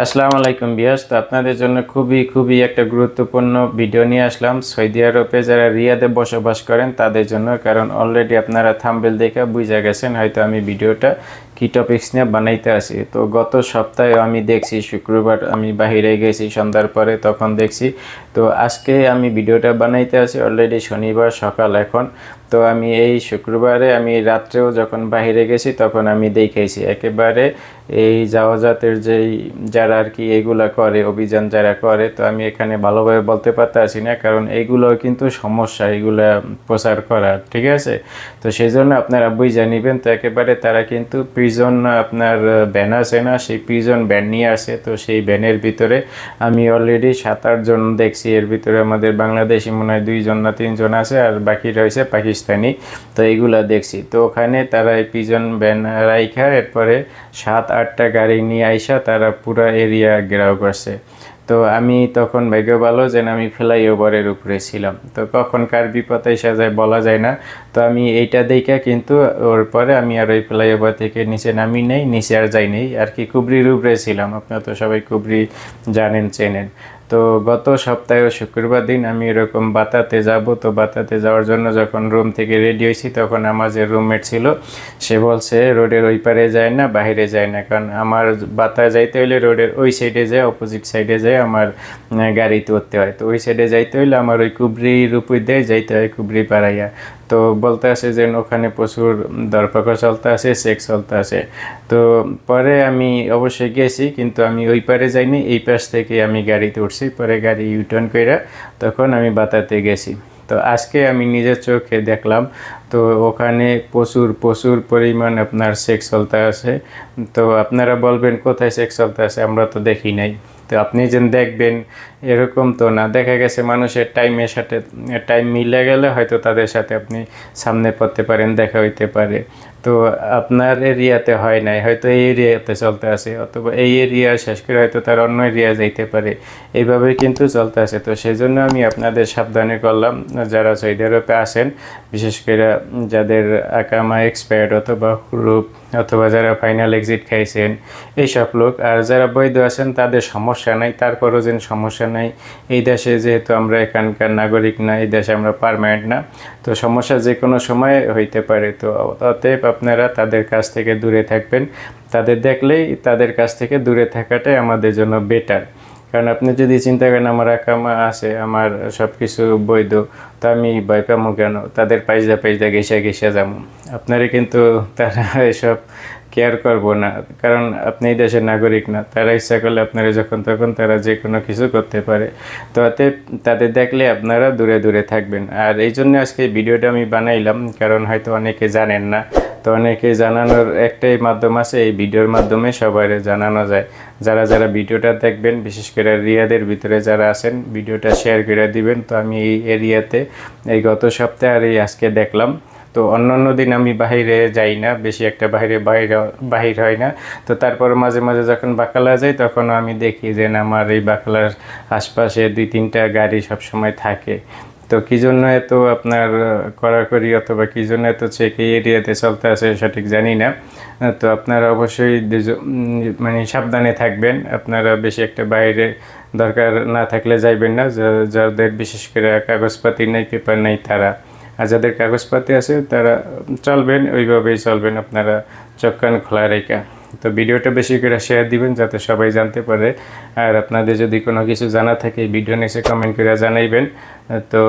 আসসালামু আলাইকুম বিয়াস তো আপনাদের জন্য খুবই খুবই একটা গুরুত্বপূর্ণ ভিডিও নিয়ে আসলাম। সৌদি আরবে যারা রিয়াদে বসবাস করেন, তাদের জন্য, কারণ অলরেডি আপনারা থাম্বেল দেখে বুঝে গেছেন হয়তো আমি ভিডিওটা কি টপিক্স নিয়ে বানাইতে আসি তো গত সপ্তাহে আমি দেখছি, শুক্রবার আমি বাহিরে গেছি, সন্ধ্যার পরে তখন দেখছি। তো আজকে আমি ভিডিওটা বানাইতে আসি অলরেডি শনিবার সকাল এখন। তো আমি এই শুক্রবারে আমি রাত্রেও যখন বাইরে গেছি তখন আমি দেখেছি একেবারে এই জাওয়াজাতের যেই যারা আর কি এগুলা করে, অভিযান যারা করে, তো আমি এখানে ভালোভাবে বলতে পারতে পারতেছি না, কারণ এইগুলো কিন্তু সমস্যা, এগুলা প্রচার করা, ঠিক আছে? তো সেই জন্য আপনারা বুঝে নিবেন, তো একেবারে তারা কিন্তু প্রিজন আপনার ব্যান আছে না, সেই প্রিজন ব্যান নিয়ে আসে, তো সেই ব্যানের ভিতরে আমি অলরেডি সাত আটজন দেখছি। এর ভিতরে আমাদের বাংলাদেশি মনে হয় দুইজন না তিনজন আছে, আর বাকি রয়েছে পাকিস্তানি তো এইগুলা দেখছি। তো ওখানে তারা এই পিজন ব্যান রাইখা, এরপরে সাত, আটটা গাড়ি নিয়ে আইসা তারা পুরো এরিয়া ঘেরাও করছে। তো আমি তখন ভাগ্য ভালো যে আমি ফ্লাই ওভারের উপরে ছিলাম। তো কখন কার বিপদ এসে যায় বলা যায় না। তো আমি এইটা দেখা কিন্তু ওর পরে আমি আর ওই ফ্লাই ওভার থেকে নিচে নামি নেই, নিচে আর যাই নেই। আর কি কুবরির উপরে ছিলাম। আপনারা তো সবাই কুবরি জানেন, চেনেন। তো গত সপ্তাহে শুক্রবার দিন আমি এরকম বাতাতে যাব। তো বাতাতে যাওয়ার জন্য যখন রুম থেকে রেডি হয়েছি তখন আমার যে রুমমেট ছিল সে বলছে রোডের ওই পারে যায় না বাইরে যায় না। কারণ আমার বাতা যাইতে হলে রোডের ওই সাইডে যায় অপোজিট সাইডে যায় আমার আহ, গাড়িতে উঠতে হয়। তো ওই সাইডে যাইতে হইলে আমার ওই কুবরির উপর দিয়ে যাইতে হয় কুবরি পাড়াইয়া। তো বলতে আসে যে ওখানে প্রচুর দরপাকড় চলতে আসে সেক্স চলতে আসে তো পরে আমি অবশ্যই গেছি, কিন্তু আমি ওই পারে যাইনি, এই পাশ থেকে আমি গাড়িতে উঠছি, পরে গাড়ি ইউটার্ন করে তখন আমি বাতাতে গেছি। তো আজকে আমি নিজের চোখে দেখলাম, তো ওখানে প্রচুর প্রচুর পরিমাণ আপনার সেক্স চলতে আছে। তো আপনারা বলবেন, কোথায় সেক্স চলতে আছে? আমরা তো দেখি নাই। তো আপনি যেন দেখবেন, এরকম তো না। দেখা গেছে মানুষের টাইমের সাথে টাইম মিলে গেলে হয়তো তাদের সাথে আপনি সামনে পড়তে পারেন, দেখা হইতে পারে। তো আপনার এরিয়াতে হয় নাই, হয়তো এই এরিয়াতে চলতে আছে, অথবা এই এরিয়া শেষ করে হয়তো তার অন্য এরিয়া যাইতে পারে। এইভাবে কিন্তু চলতে আছে। তো সেই জন্য আমি আপনাদের সাবধানে করলাম, যারা সৌদি আরবে আসেন বিশেষ করে যাদের আকামা এক্সপায়ার্ড অথবা রূপ অথবা যারা ফাইনাল এক্সিট খাইছেন, এইসব লোক। আর যারা বৈধ আছেন, তাদের সমস্যা নাই, তারপরও যেন সমস্যা নাই। এই দেশে যেহেতু আমরা এখানকার নাগরিক না, এই দেশে আমরা পারমানেন্ট না, তো সমস্যা যে কোনো সময় হইতে পারে। তো অতএব আপনারা তাদের কাছ থেকে দূরে থাকবেন। তাদের দেখলেই তাদের কাছ থেকে দূরে থাকাটাই আমাদের জন্য বেটার কারণ আপনি যদি চিন্তা করেন, আমার আকামা আছে, আমার সব কিছু বৈধ, তো আমি ভয় পামো কেন? তাদের পাইজা পাইজা গেসা গেসা যাব আপনারা কিন্তু তারা এসব কেয়ার করব না। কারণ আপনি এই দেশের নাগরিক না, তারা ইচ্ছা করলে আপনারা যখন তখন তারা যে কোনো কিছু করতে পারে। তো অতএব তাদের দেখলে আপনারা দূরে দূরে থাকবেন। আর এই জন্য আজকে ভিডিওটা আমি বানাইলাম, কারণ হয়তো অনেকে জানেন না। তো অনেকে জানানোর একটাই মাধ্যম আছে, এই ভিডিওর মাধ্যমে সবাই জানানো যায়। যারা যারা ভিডিওটা দেখবেন, বিশেষ করে রিয়াদের ভিতরে যারা আছেন, ভিডিওটা শেয়ার করে দিবেন। তো আমি এই এরিয়াতে এই গত সপ্তাহে আর এই আজকে দেখলাম। তো অন্য অন্য দিন আমি বাইরে যাই না, বেশি একটা বাইরে বাইরে বাহির হয় না। তো তারপর মাঝে মাঝে যখন বাকালা যাই তখন আমি দেখি যে আমার এই বাকালার আশপাশে দুই তিনটা গাড়ি সবসময় থাকে। তো কী জন্য এত আপনার কড়াকড়ি অথবা কী জন্য এত চেক এই এরিয়াতে চলতে আছে সঠিক জানি না। তো আপনারা অবশ্যই মানে সাবধানে থাকবেন। আপনারা বেশি একটা বাইরে দরকার না থাকলে যাইবেন না। যাদের বিশেষ করে কাগজপাতি নেই, পেপার নেই, তারা, আর যাদের কাগজপাতি আছে তারা চলবেন, ওইভাবেই চলবেন। আপনারা চোখ কান খোলা রেখা। তো ভিডিওটা বেশি করে শেয়ার দিবেন যাতে সবাই জানতে পারে। আর আপনাদের যদি কোনো কিছু জানা থাকে ভিডিও নিচে কমেন্ট করে জানাইবেন। তো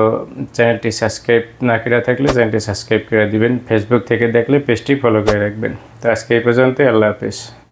চ্যানেলটি সাবস্ক্রাইব না করে থাকলে চ্যানেলটি সাবস্ক্রাইব করে দিবেন। ফেসবুক থেকে দেখলে পেজটি ফলো করে রাখবেন। তো আজকে এই পর্যন্ত আল্লাহ হাফেজ।